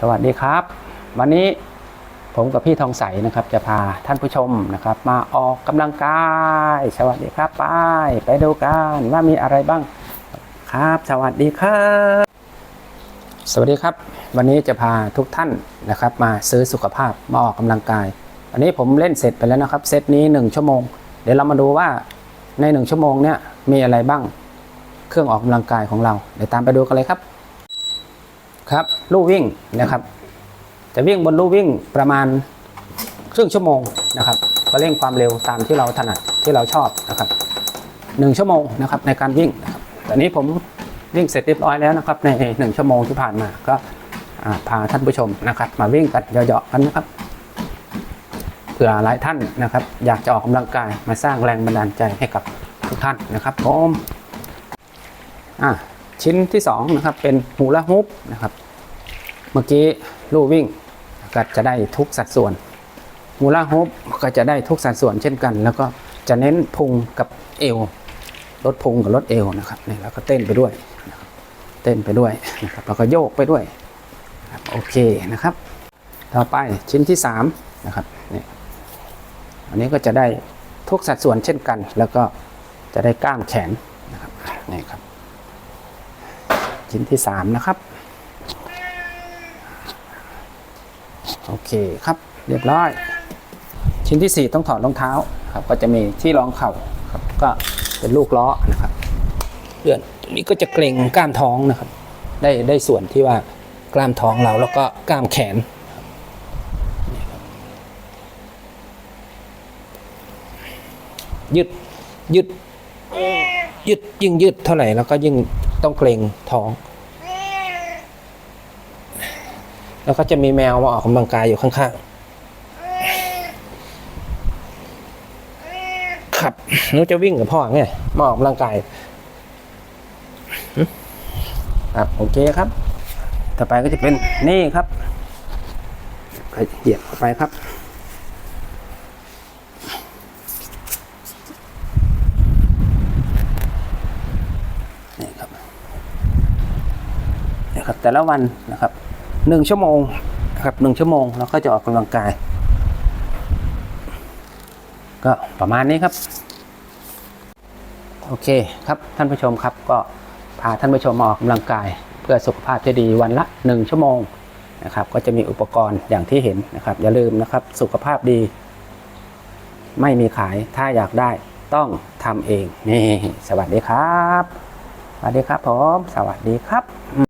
สวัสดีครับ วันนี้ผมกับพี่ทองใสนะครับ จะพาท่านผู้ชมนะครับ มาออกกำลังกาย สวัสดีครับไปไปดูกันว่ามีอะไรบ้างครับ สวัสดีครับ สวัสดีครับ วันนี้จะพาทุกท่านนะครับ มาซื้อสุขภาพมาออกกำลังกาย อันนี้ผมเล่นเสร็จไปแล้วนะครับเซตนี้ 1 ชั่วโมง เดี๋ยวเรามาดูว่าใน 1 ชั่วโมงเนี้ยมีอะไรบ้าง เครื่องออกกำลังกายของเราเดี๋ยวตามไปดูกันเลยครับ ครับลู่วิ่งนะครับ จะวิ่งบนลู่วิ่งประมาณครึ่งชั่วโมงนะครับ ก็เร่งความเร็วตามที่เราถนัดที่เราชอบนะครับหนึ่งชั่วโมงนะครับในการวิ่งตอนนี้ผมวิ่งเสร็จเรียบร้อยแล้วนะครับ ในหนึ่งชั่วโมงที่ผ่านมาก็พาท่านผู้ชมนะครับ มาวิ่งกันเยาะๆกันนะครับเผื่อหลายท่านนะครับ อยากจะออกกำลังกายมาสร้างแรงบันดาลใจให้กับทุกท่านนะครับผมอะ ชิ้นที่สองนะครับเป็นฮูลาฮูปนะครับ เมื่อกี้ลู่วิ่งก็จะได้ทุกสัดส่วนมูล่าฮุบก็จะได้ทุกสัดส่วนเช่นกัน แล้วก็จะเน้นพุงกับเอวลดพุงกับลดเอวนะครับนี่แล้วก็เต้นไปด้วยนะเต้นไปด้วยนะครับแล้วก็โยกไปด้วยโอเคนะครับ ต่อไปชิ้นที่3นะครับนี่อันนี้ก็จะได้ทุกสัดส่วนเช่นกัน แล้วก็จะได้กล้ามแขนนะครับนี่ครับ ชิ้นที่สามนะครับ โอเคครับ เรียบร้อย ชิ้นที่4ต้องถอดรองเท้าครับ ก็จะมีที่รองเข่าครับ ก็เป็นลูกล้อนะครับเพื่อนตรงนี้ก็จะเกรงกล้ามท้องนะครับ ได้ได้ส่วนที่ว่ากล้ามท้องเราแล้วก็กล้ามแขนยืดยืดยืดยิ่งยืดเท่าไหร่แล้วก็ยิ่ง ต้องเกรงท้อง แล้วก็จะมีแมวมาออกกำลังกายอยู่ข้างๆครับหนูจะวิ่งกับพ่อไงมาออกกำลังกายครับโอเคครับ ต่อไปก็จะเป็นนี่ครับเหยียบไปครับ นี่ครับ ครับแต่ละวันนะครับหนึ่งชั่วโมงนะครับหนึ่งชั่วโมงเราก็จะออกกำลังกาย ก็ประมาณนี้ครับ โอเคครับท่านผู้ชมครับก็พาท่านผู้ชมมาออกกำลังกาย เพื่อสุขภาพที่ดีวันละ 1 ชั่วโมงนะครับก็จะมีอุปกรณ์อย่างที่เห็นนะครับอย่าลืมนะครับสุขภาพดี ไม่มีขายถ้าอยากได้ต้องทำเองนี่สวัสดีครับสวัสดีครับผมสวัสดีครับ